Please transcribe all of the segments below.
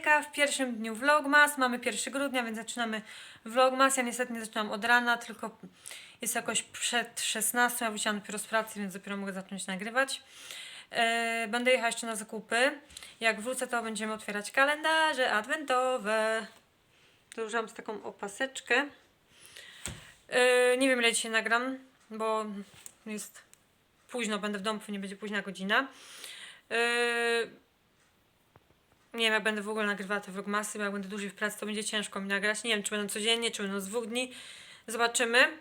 W pierwszym dniu vlogmas, mamy 1 grudnia, więc zaczynamy vlogmas. Ja niestety nie zaczynam od rana, tylko jest jakoś przed 16, ja wróciłam dopiero z pracy, więc dopiero mogę zacząć nagrywać. E, Będę jechała jeszcze na zakupy. Jak wrócę, to będziemy otwierać kalendarze adwentowe. Założyłam z taką opaseczkę. E, Nie wiem ile dzisiaj nagram, bo jest późno, będę w domu, nie będzie późna godzina. E, nie wiem, jak będę w ogóle nagrywała te vlogmasy, bo jak będę dłużej w pracy, to będzie ciężko mi nagrać. Nie wiem, czy będą codziennie, czy będą z dwóch dni. Zobaczymy.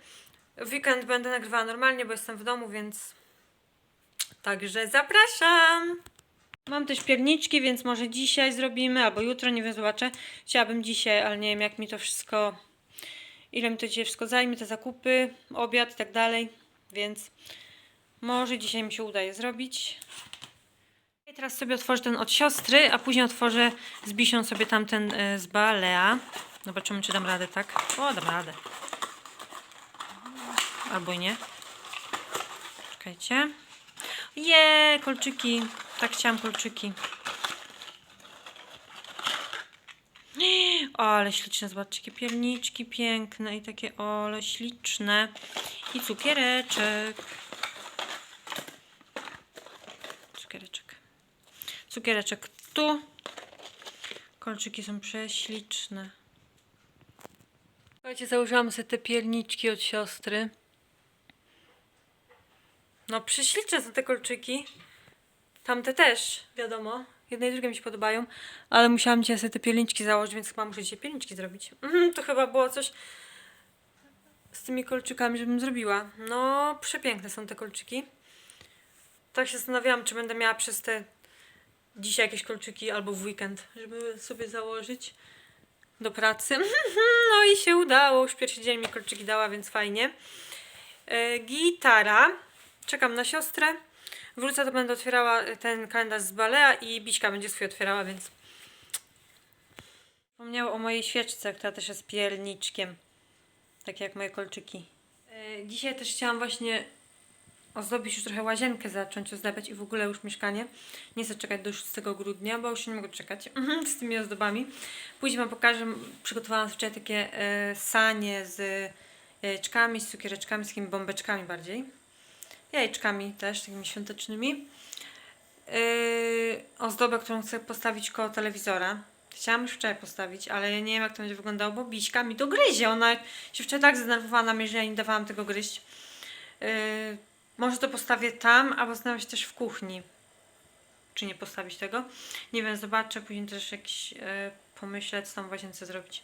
W weekend będę nagrywała normalnie, bo jestem w domu, więc... Także zapraszam! Mam też pierniczki, więc może dzisiaj zrobimy, albo jutro, nie wiem, zobaczę. Chciałabym dzisiaj, ale nie wiem, jak mi to wszystko... Ile mi to dzisiaj wszystko zajmie, te zakupy, obiad i tak dalej, więc... Może dzisiaj mi się udaje zrobić. Teraz sobie otworzę ten od siostry, a później otworzę z Bisią sobie tamten y, z Balea. Zobaczymy, czy dam radę, tak? O, dam radę. Albo nie. Czekajcie. Je, kolczyki. Tak chciałam kolczyki. O, ale śliczne, zobaczcie, pierniczki piękne i takie ole śliczne. I. Cukiereczek. Cukiereczek tu. Kolczyki są prześliczne. Słuchajcie, założyłam sobie te pierniczki od siostry. No, prześliczne są te kolczyki. Tamte też, wiadomo. Jedne i drugie mi się podobają. Ale musiałam dzisiaj sobie te pierniczki założyć, więc chyba muszę dzisiaj pierniczki zrobić. Mhm, to chyba było coś z tymi kolczykami, żebym zrobiła. No, przepiękne są te kolczyki. Tak się zastanawiałam, czy będę miała przez te dzisiaj jakieś kolczyki albo w weekend, żeby sobie założyć do pracy. No i się udało. Już pierwszy dzień mi kolczyki dała, więc fajnie. E, gitara. Czekam na siostrę. Wrócę, to będę otwierała ten kalendarz z Balea i Biśka będzie swój otwierała, więc Wspomniała o mojej świeczce, która też jest pierniczkiem. Tak jak moje kolczyki. E, dzisiaj też chciałam właśnie ozdobić już trochę łazienkę, zacząć ozdabiać i w ogóle już mieszkanie. Nie chcę czekać do 6 grudnia, bo już nie mogę czekać z tymi ozdobami. Później Wam pokażę, przygotowałam wczoraj takie e, sanie z jajeczkami, z cukiereczkami, z takimi bombeczkami bardziej. Jajeczkami też, takimi świątecznymi. Yy, ozdobę, którą chcę postawić koło telewizora. Chciałam już wczoraj postawić, ale ja nie wiem jak to będzie wyglądało, bo Biśka mi to gryzie. Ona się wczoraj tak zdenerwowała na mnie, że ja nie dawałam tego gryźć. Yy, może to postawię tam, albo zastanawiam się też w kuchni. Czy nie postawić tego. Nie wiem, zobaczę. Później też jakiś yy, pomyślę, co tam w łazience zrobić.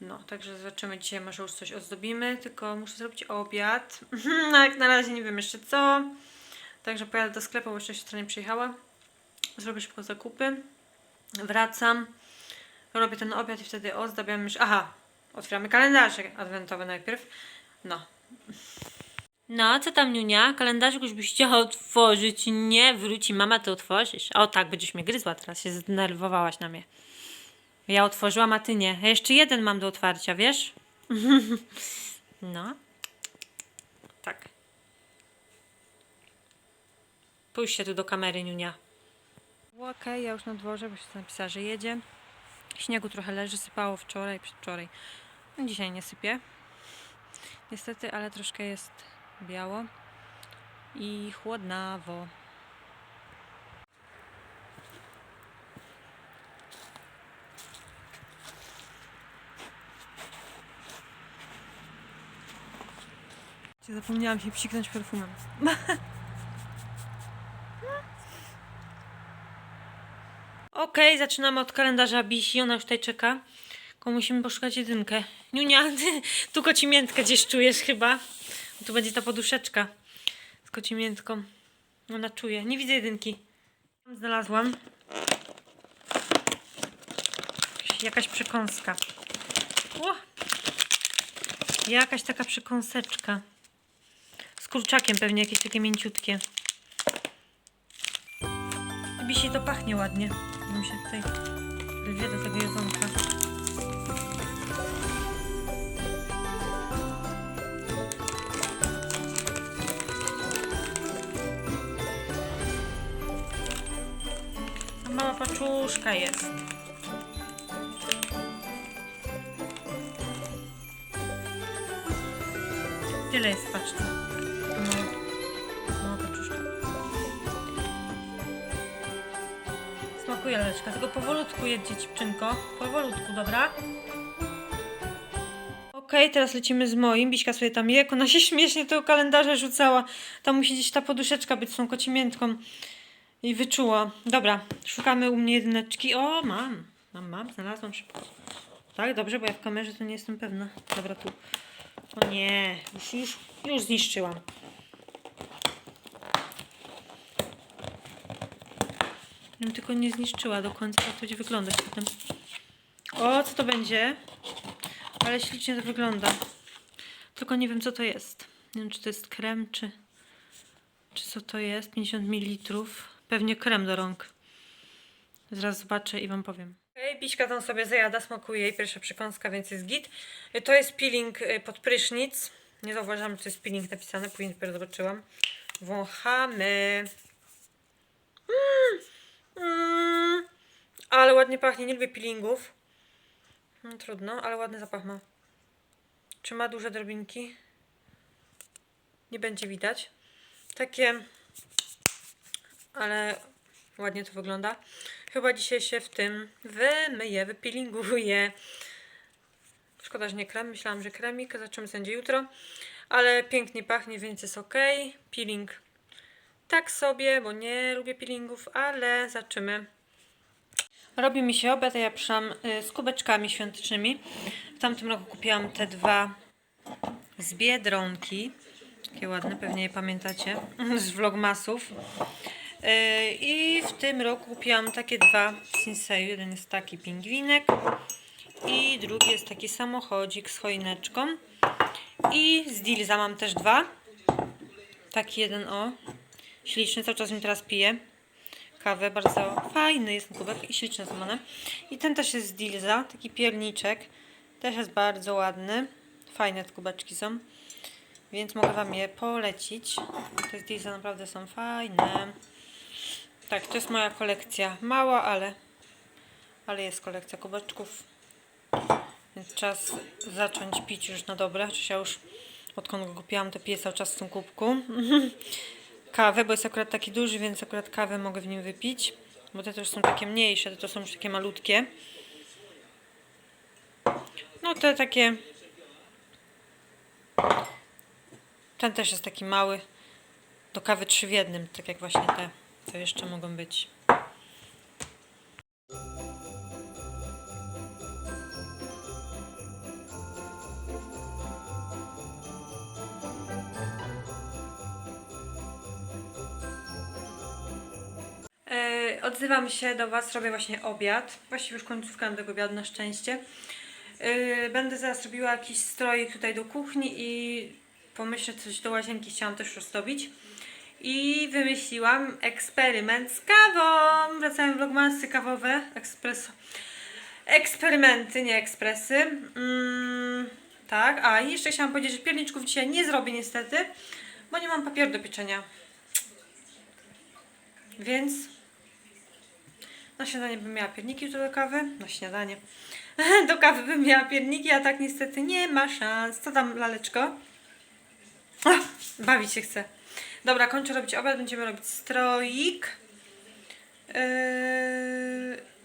No, także zobaczymy dzisiaj, może już coś ozdobimy, tylko muszę zrobić obiad. No, jak na razie nie wiem jeszcze co. Także pojadę do sklepu, bo jeszcze siostra nie przyjechała. Zrobię szybko zakupy. Wracam. Robię ten obiad i wtedy ozdabiam już. Aha, otwieramy kalendarze adwentowe najpierw. No. No, co tam, Niunia? Kalendarzyk już byś chciała otworzyć. Nie, wróci mama, to otworzysz. O tak, będziesz mnie gryzła teraz, się zdenerwowałaś na mnie. Ja otworzyłam, a ty nie. Ja jeszcze jeden mam do otwarcia, wiesz? no. Tak. Pójść się tu do kamery, Niunia. Okej, okay, ja już na dworze, bo się napisała, że jedzie. Śniegu trochę leży, sypało wczoraj, przedwczoraj. No, Dzisiaj nie sypie. Niestety, ale troszkę jest biało i chłodnawo. Zapomniałam się psiknąć perfumem. Okej, zaczynamy od kalendarza Bisi. Ona już tutaj czeka. Tylko musimy poszukać jedynkę. Niunia, ty tu kocimiętkę gdzieś czujesz chyba. Tu będzie ta poduszeczka z kocimiętką. Ona czuje. Nie widzę jedynki. Znalazłam. Jakaś przekąska. O! Jakaś taka przekąseczka. Z kurczakiem pewnie jakieś takie mięciutkie. Bisi to pachnie ładnie. Mi się tutaj lwie do tego jedzonka. paczuszka jest. Tyle jest, patrzcie. Mała, mała paczuszka. Smakuje leczka, tylko powolutku jedźcie dziewczynko. Powolutku, dobra? okej, okay, teraz lecimy z moim. Biśka sobie tam je, ona się śmiesznie tego kalendarza rzucała. Tam musi gdzieś ta poduszeczka być z tą kocimiętką. I wyczuła. Dobra, szukamy u mnie jedyneczki. O, mam. Mam, mam. Znalazłam szybko. Tak, dobrze, bo ja w kamerze to nie jestem pewna. Dobra, tu. O nie, już, już, już zniszczyłam. Bym tylko nie zniszczyła do końca, jak to będzie wyglądać potem. O, co to będzie? Ale ślicznie to wygląda. Tylko nie wiem, co to jest. Nie wiem, czy to jest krem, czy... Czy co to jest? 50 ml. Pewnie krem do rąk. Zaraz zobaczę i wam powiem. Ej, Biśka tam sobie zajada, smakuje jej pierwsza przekąska, więc jest git. Y, To jest peeling y, pod prysznic. Nie zauważyłam, to jest peeling napisane, później dopiero zobaczyłam. Wąchamy. Mm, mm, ale ładnie pachnie, nie lubię peelingów. No, trudno, ale ładny zapach ma. Czy ma duże drobinki? Nie będzie widać. Takie, ale ładnie to wygląda. Chyba dzisiaj się w tym wymyję, wypeelinguję. Szkoda, że nie krem. Myślałam, że kremik. Zobaczymy, co jutro. Ale pięknie pachnie, więc jest ok. Peeling tak sobie, bo nie lubię peelingów, ale zobaczymy. Robi mi się obiad, a ja przyszłam y, z kubeczkami świątecznymi. W tamtym roku kupiłam te dwa z Biedronki. Takie ładne, pewnie je pamiętacie. Z vlogmasów. Yy, I w tym roku kupiłam takie dwa Sinseju. Jeden jest taki pingwinek i drugi jest taki samochodzik z choineczką. I z Dilza mam też dwa. Taki jeden o. Śliczny, cały czas mi teraz piję. Kawę, bardzo fajny jest ten kubek i śliczne one. I ten też jest z Dilza, taki pierniczek. Też jest bardzo ładny. Fajne te kubeczki są. Więc mogę Wam je polecić. Te Dilza naprawdę są fajne. Tak, to jest moja kolekcja. Mała, ale, ale jest kolekcja kubeczków. Więc czas zacząć pić już na dobre. Chociaż ja już odkąd go kupiłam, to piję cały czas w tym kubku. Kawę, bo jest akurat taki duży, więc akurat kawę mogę w nim wypić. Bo te już są takie mniejsze, te to są już takie malutkie. No te takie... Ten też jest taki mały. Do kawy trzy w jednym, tak jak właśnie te. To jeszcze mogą być. E, odzywam się do Was, robię właśnie obiad. Właściwie już końcówkę tego obiadu na szczęście. E, będę zaraz robiła jakiś stroik tutaj do kuchni i pomyślę coś do łazienki chciałam też roztobić. I wymyśliłam eksperyment z kawą. Wracają vlogmasy kawowe, ekspreso. Eksperymenty, nie ekspresy. Mm, tak, a jeszcze chciałam powiedzieć, że pierniczków dzisiaj nie zrobię niestety, bo nie mam papieru do pieczenia. Więc na śniadanie bym miała pierniki do kawy. Na śniadanie. Do kawy bym miała pierniki, a tak niestety nie ma szans. Co tam, laleczko? Bawić się chcę. Dobra, kończę robić obiad. Będziemy robić stroik. Yy,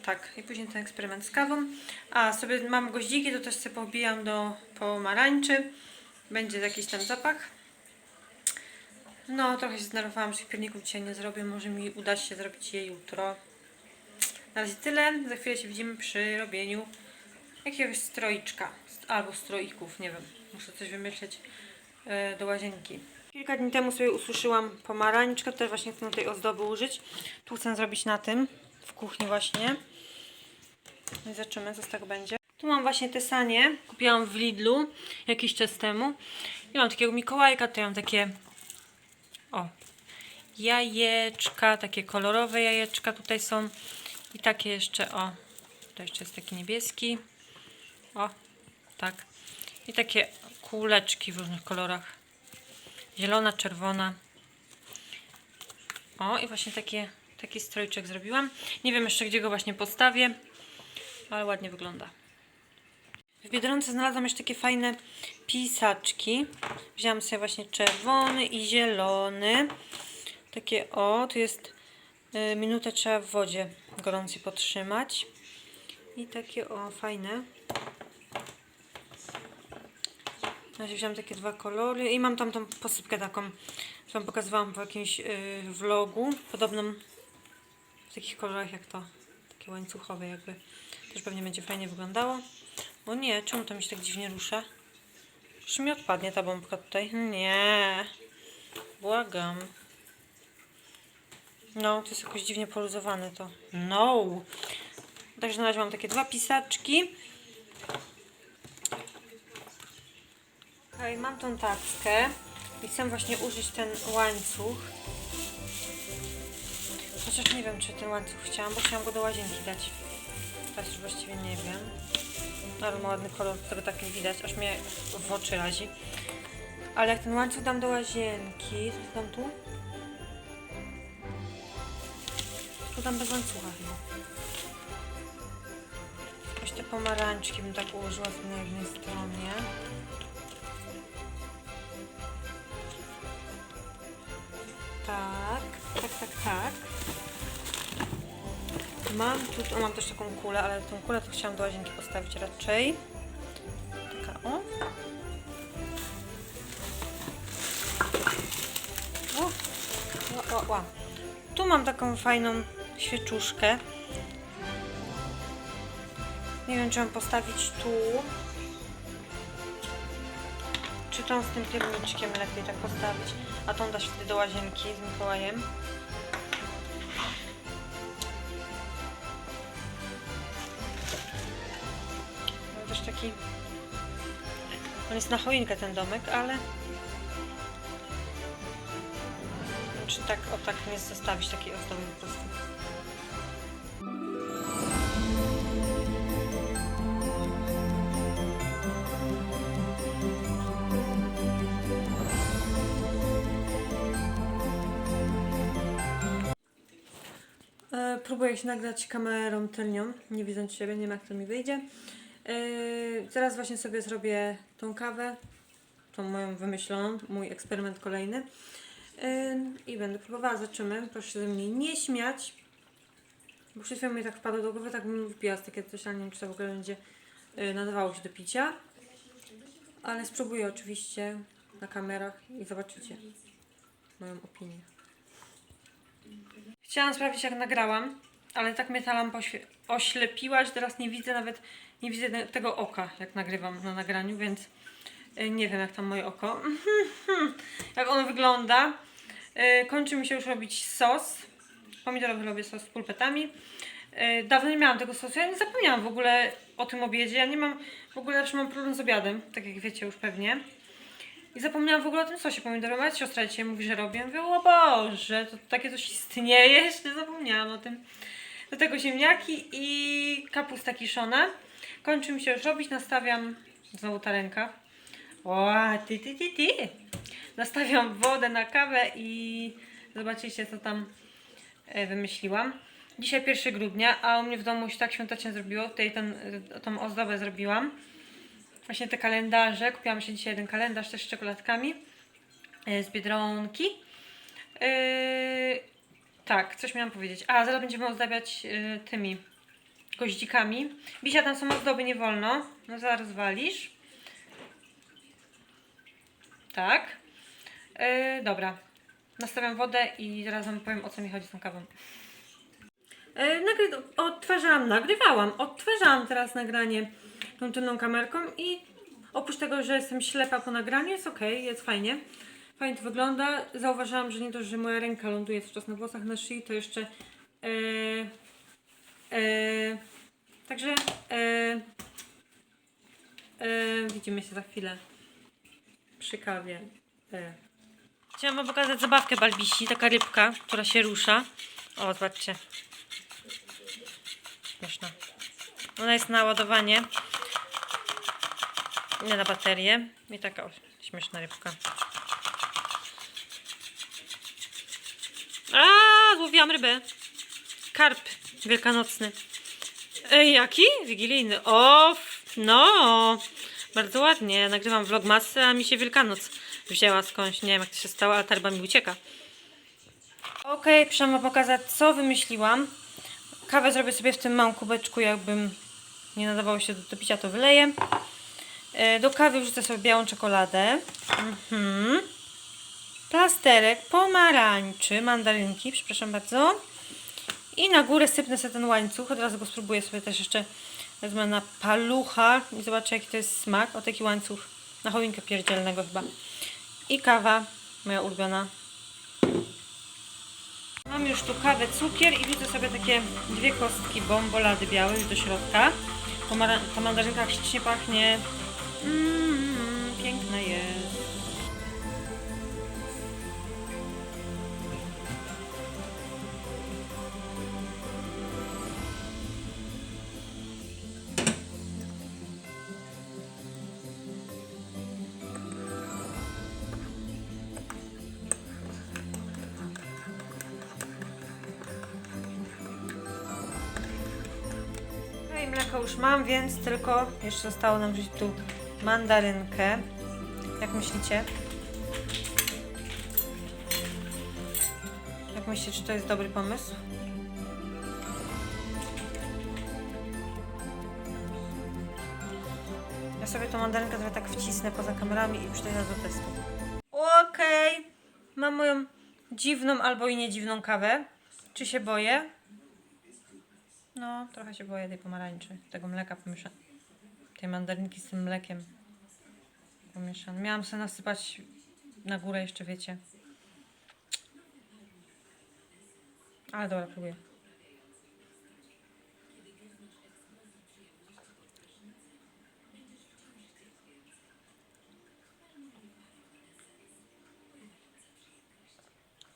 tak, i później ten eksperyment z kawą. A, sobie mam goździki, to też sobie pobijam do pomarańczy. Będzie jakiś ten zapach. No, trochę się zdenerwowałam, że pierników dzisiaj nie zrobię. Może mi uda się zrobić je jutro. Na razie tyle. Za chwilę się widzimy przy robieniu jakiegoś stroiczka. Albo stroików, nie wiem. Muszę coś wymyśleć e, do łazienki. Kilka dni temu sobie ususzyłam pomarańczkę. Też właśnie chcę tej ozdoby użyć. Tu chcę zrobić na tym. W kuchni właśnie. No i zobaczymy, co z tego będzie. Tu mam właśnie te sanie. Kupiłam w Lidlu jakiś czas temu. I mam takiego Mikołajka. Tu mam takie o, jajeczka, takie kolorowe jajeczka tutaj są. I takie jeszcze, o, to jeszcze jest taki niebieski. O, tak. I takie kuleczki w różnych kolorach. Zielona, czerwona. O, i właśnie takie, taki strojczek zrobiłam. Nie wiem jeszcze, gdzie go właśnie postawię, ale ładnie wygląda. W Biedronce znalazłam jeszcze takie fajne pisaczki. Wzięłam sobie właśnie czerwony i zielony. Takie o, tu jest y, minutę trzeba w wodzie gorącej potrzymać. I takie o, fajne. Ja wziąłem takie dwa kolory i mam tam tą posypkę taką, co wam pokazywałam w jakimś y, vlogu, podobną w takich kolorach jak to, takie łańcuchowe jakby. Też pewnie będzie fajnie wyglądało. O nie, czemu to mi się tak dziwnie rusza? Już mi odpadnie ta bombka tutaj. Nie. Błagam. No, to jest jakoś dziwnie poluzowane to. No. Także na razie mam takie dwa pisaczki. Okej, mam tą tackę i chcę właśnie użyć ten łańcuch. Chociaż nie wiem, czy ten łańcuch chciałam, bo chciałam go do łazienki dać. Teraz już właściwie nie wiem. No, Ale ma ładny kolor, którego tak nie widać, aż mnie w oczy razi. Ale jak ten łańcuch dam do łazienki, to dam tu? To dam bez łańcucha chyba. Te pomarańczki bym tak ułożyła na jednej stronie. Tak, tak, tak, tak. Mam tu, o, mam też taką kulę, ale tą kulę to chciałam do łazienki postawić raczej. Taka o. O, o, o, o. Tu mam taką fajną świeczuszkę. Nie wiem, czy mam postawić tu. Czy z tym pierniczkiem lepiej tak postawić, a tą dać wtedy do łazienki z Mikołajem. Mam też taki... On jest na choinkę ten domek, ale... Czy tak, o tak nie zostawić takiej ozdoby po prostu. Próbuję się nagrać kamerą tylnią, nie widząc siebie, nie wiem jak to mi wyjdzie. E, teraz właśnie sobie zrobię tą kawę, tą moją wymyśloną, mój eksperyment kolejny. E, I będę próbowała, zobaczymy. Proszę się ze mnie nie śmiać. Bo przed chwilą mi tak wpadło do głowy, tak bym wypiła z takie coś, ale nie wiem czy to w ogóle będzie e, nadawało się do picia. Ale spróbuję oczywiście na kamerach i zobaczycie moją opinię. Chciałam sprawdzić, jak nagrałam, ale tak mnie ta lampa oślepiła, że teraz nie widzę nawet, nie widzę te- tego oka, jak nagrywam na nagraniu, więc y, nie wiem, jak tam moje oko, jak ono wygląda. Y, Kończy mi się już robić sos. Pomidorowy robię sos z pulpetami. Y, Dawno nie miałam tego sosu, ja nie zapomniałam w ogóle o tym obiedzie. Ja nie mam, w ogóle zawsze mam problem z obiadem, tak jak wiecie już pewnie. I zapomniałam w ogóle o tym sosie pomidorowym, a siostra dzisiaj mówi, że robię. Mówię, o Boże, to takie coś istnieje, jeszcze zapomniałam o tym. Do tego ziemniaki i kapusta kiszona. Kończy mi się już robić, nastawiam, znowu ta ręka. O, ty, ty, ty, ty. Nastawiam wodę na kawę i zobaczycie, co tam e, wymyśliłam. Dzisiaj 1 grudnia, a u mnie w domu się tak świątecznie zrobiło. Tutaj ten, e, tą ozdobę zrobiłam właśnie te kalendarze. Kupiłam się dzisiaj jeden kalendarz też z czekoladkami e, z Biedronki. Yy, tak, coś miałam powiedzieć. A, zaraz będziemy ozdabiać yy, tymi goździkami. Bisia, tam są ozdoby, nie wolno. No zaraz walisz. Tak. Yy, dobra. Nastawiam wodę i zaraz wam powiem o co mi chodzi z tą kawą. E, nagry- odtwarzałam, nagrywałam, odtwarzałam teraz nagranie tą tylną kamerką i oprócz tego, że jestem ślepa po nagraniu, jest ok, jest fajnie. Fajnie to wygląda. Zauważyłam, że nie dość, że moja ręka ląduje cały czas na włosach na szyi, to jeszcze e, e, także e, e, widzimy się za chwilę przy kawie. E. Chciałam wam pokazać zabawkę Balbisi, taka rybka, która się rusza. O, zobaczcie. Śmieszna. Ona jest na ładowanie. Nie na baterię. I taka o, śmieszna rybka. A, złowiłam rybę. Karp wielkanocny. Ej, jaki? Wigilijny. O, No, bardzo ładnie. Nagrywam vlogmasy, a mi się Wielkanoc wzięła skądś. Nie wiem jak to się stało, ale tarba mi ucieka. Okej, okay, pokazać co wymyśliłam. Kawę zrobię sobie w tym małym kubeczku, jakbym nie nadawało się do, do picia, to wyleję. E, Do kawy wrzucę sobie białą czekoladę. Mhm. Plasterek, pomarańczy, mandarynki, przepraszam bardzo. I na górę sypnę sobie ten łańcuch. Od razu go spróbuję sobie też jeszcze wezmę na palucha i zobaczę jaki to jest smak. O taki łańcuch na choinkę pierdzielnego chyba. I kawa, moja ulubiona. Mam już tu kawę, cukier i wrzucę sobie takie dwie kostki bombolady białe już do środka. Ta mandarynka ślicznie pachnie. Mm, piękna jest. No mleko już mam, więc tylko jeszcze zostało nam wrzucić tu mandarynkę. Jak myślicie? Jak myślicie, czy to jest dobry pomysł? Ja sobie tą mandarynkę trochę tak wcisnę poza kamerami i przejdę do testu. Okej, mam moją dziwną albo i niedziwną kawę. Czy się boję? No, trochę się boję tej pomarańczy, tego mleka pomieszanego. Tej mandarynki z tym mlekiem pomieszane. Miałam sobie nasypać na górę jeszcze, wiecie. Ale dobra, próbuję.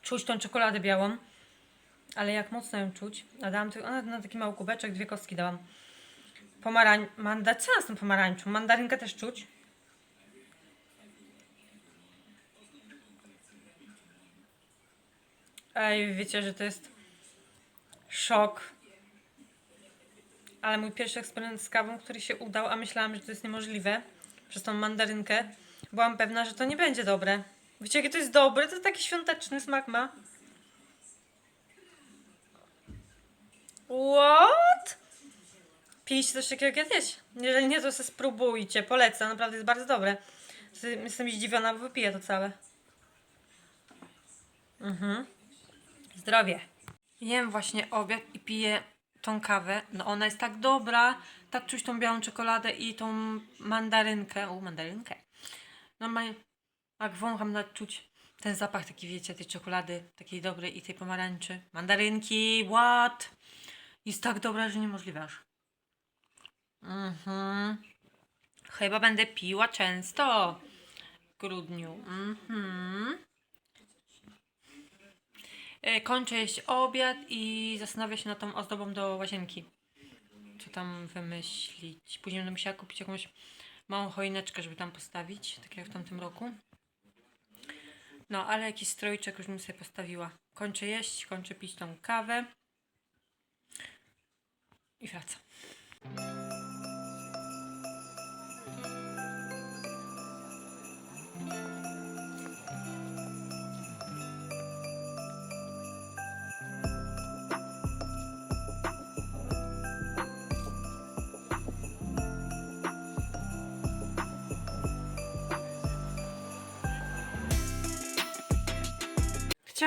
Czuć tą czekoladę białą. Ale jak mocno ją czuć? A dałam tylko na, na taki mały kubeczek, dwie kostki dałam. Pomarań... Manda... Co z tą pomarańczą? Mandarynkę też czuć? Ej, wiecie, że to jest szok. Ale mój pierwszy eksperyment z kawą, który się udał, a myślałam, że to jest niemożliwe przez tą mandarynkę, byłam pewna, że to nie będzie dobre. Wiecie, jakie to jest dobre? To taki świąteczny smak ma. What? Piliście coś takiego kiedyś? Jeżeli nie, to sobie spróbujcie. Polecam, naprawdę jest bardzo dobre. Jestem zdziwiona, bo wypiję to całe. Mhm. Zdrowie. Jem właśnie obiad i piję tą kawę. No ona jest tak dobra. Tak czuć tą białą czekoladę i tą mandarynkę. O, mandarynkę. Normalnie jak wącham, nawet czuć ten zapach taki, wiecie, tej czekolady takiej dobrej i tej pomarańczy. Mandarynki, what? Jest tak dobra, że niemożliwe aż. Mhm. Chyba będę piła często w grudniu. Mhm. E, Kończę jeść obiad i zastanawiam się nad tą ozdobą do łazienki. Co tam wymyślić? Później będę musiała kupić jakąś małą choineczkę, żeby tam postawić, tak jak w tamtym roku. No, ale jakiś strojczek już bym sobie postawiła. Kończę jeść, kończę pić tą kawę. I wracam.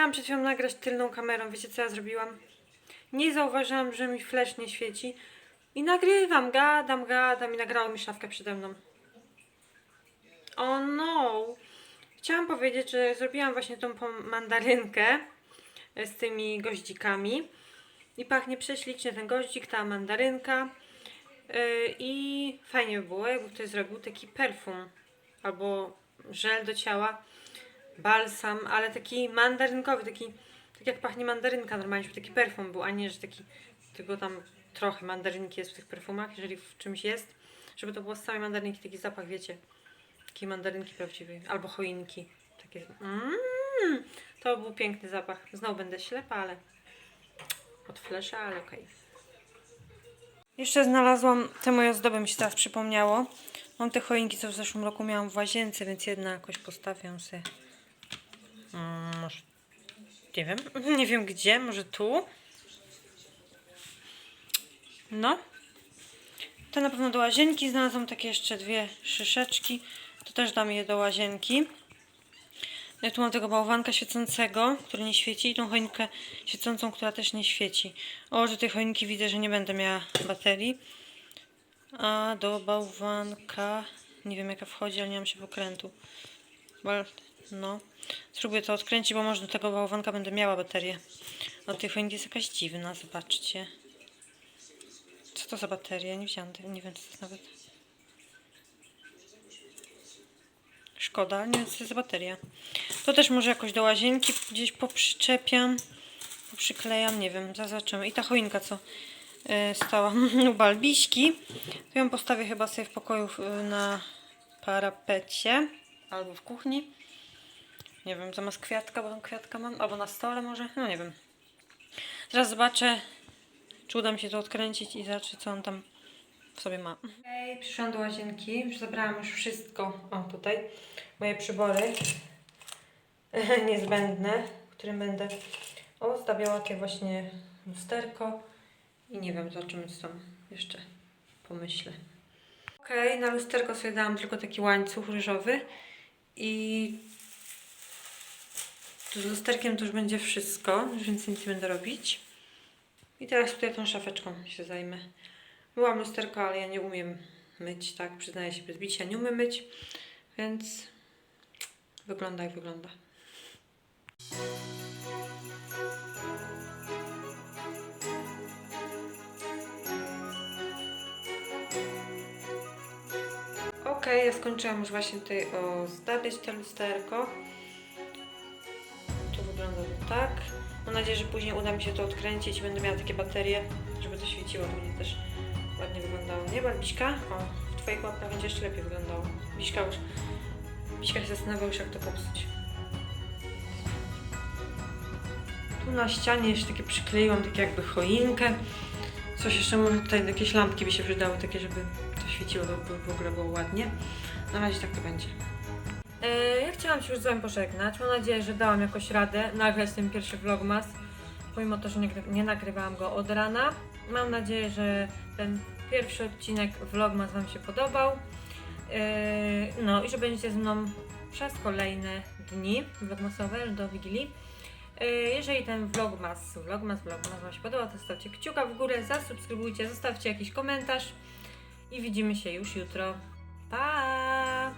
Chciałam przed chwilą nagrać tylną kamerą. Wiecie co ja zrobiłam? Nie zauważyłam, że mi flash nie świeci. I nagrywam, gadam, gadam i nagrało mi szafkę przede mną. Oh no! Chciałam powiedzieć, że zrobiłam właśnie tą mandarynkę e, z tymi goździkami. I pachnie prześlicznie ten goździk, ta mandarynka. Yy, I fajnie by było, jakby ktoś zrobił taki perfum albo żel do ciała, balsam, ale taki mandarynkowy, taki tak jak pachnie mandarynka normalnie, żeby taki perfum był, a nie, że taki tylko tam trochę mandarynki jest w tych perfumach, jeżeli w czymś jest, żeby to było z samej mandarynki taki zapach, wiecie, takiej mandarynki prawdziwej, albo choinki, takie, mm, to był piękny zapach, znowu będę ślepa, ale od flesza, ale okej. Jeszcze znalazłam te moje ozdoby, mi się teraz przypomniało. Mam te choinki, co w zeszłym roku miałam w łazience, więc jedna jakoś postawię sobie. Mm, może, nie wiem, nie wiem gdzie, może tu. No. To na pewno do łazienki. Znalazłam takie jeszcze dwie szyszeczki. To też dam je do łazienki. Ja tu mam tego bałwanka świecącego, który nie świeci i tą choinkę świecącą, która też nie świeci. O, że tej choinki widzę, że nie będę miała baterii. A do bałwanka nie wiem jaka wchodzi, ale nie mam się pokrętu. Bo- No. Spróbuję to odkręcić, bo może do tego bałwanka będę miała baterię. O tej choinki jest jakaś dziwna, zobaczcie. Co to za bateria? Nie tego, nie wiem co to jest nawet. Szkoda, nie wiem co to jest za bateria. To też może jakoś do łazienki gdzieś poprzyczepiam, poprzyklejam, nie wiem, zobaczymy. I ta choinka, co y, stała u Balbiśki, to ją postawię chyba sobie w pokoju na parapecie albo w kuchni. Nie wiem, zamiast kwiatka, bo tam kwiatka mam, albo na stole może, no nie wiem. Zaraz zobaczę, czy uda mi się to odkręcić i zobaczę, co on tam w sobie ma. Okej, przyszłam do łazienki, już zabrałam już wszystko, o tutaj, moje przybory. Niezbędne, którym będę ozdabiała takie właśnie lusterko. I nie wiem, zobaczymy co tam jeszcze pomyślę. Okej, na lusterko sobie dałam tylko taki łańcuch ryżowy i tu z lusterkiem to już będzie wszystko, już więcej nic nie będę robić. I teraz tutaj tą szafeczką się zajmę. Byłam lusterko, ale ja nie umiem myć, tak? Przyznaję się bez bicia, nie umiem myć, więc wygląda jak wygląda. Okej, ja skończyłam już właśnie tutaj ozdabiać to lusterko. Tak. Mam nadzieję, że później uda mi się to odkręcić i będę miała takie baterie, żeby to świeciło. To będzie też ładnie wyglądało. Nie, Barbiśka? O, w Twoich łapkach będzie jeszcze lepiej wyglądało. Biśka już... Biśka się zastanawia już, jak to popsuć. Tu na ścianie jeszcze takie przykleiłam, takie jakby choinkę. Coś jeszcze może tutaj jakieś lampki by się przydały, takie żeby to świeciło, to by w ogóle było ładnie. Na razie tak to będzie. E, Ja chciałam się już z Wami pożegnać. Mam nadzieję, że dałam jakoś radę nagrać ten pierwszy vlogmas, pomimo to, że nie, nie nagrywałam go od rana. Mam nadzieję, że ten pierwszy odcinek vlogmas Wam się podobał. E, No i że będziecie ze mną przez kolejne dni vlogmasowe, do Wigilii. E, Jeżeli ten vlogmas, vlogmas, vlogmas Wam się podoba, to stawcie kciuka w górę, zasubskrybujcie, zostawcie jakiś komentarz i widzimy się już jutro. Pa!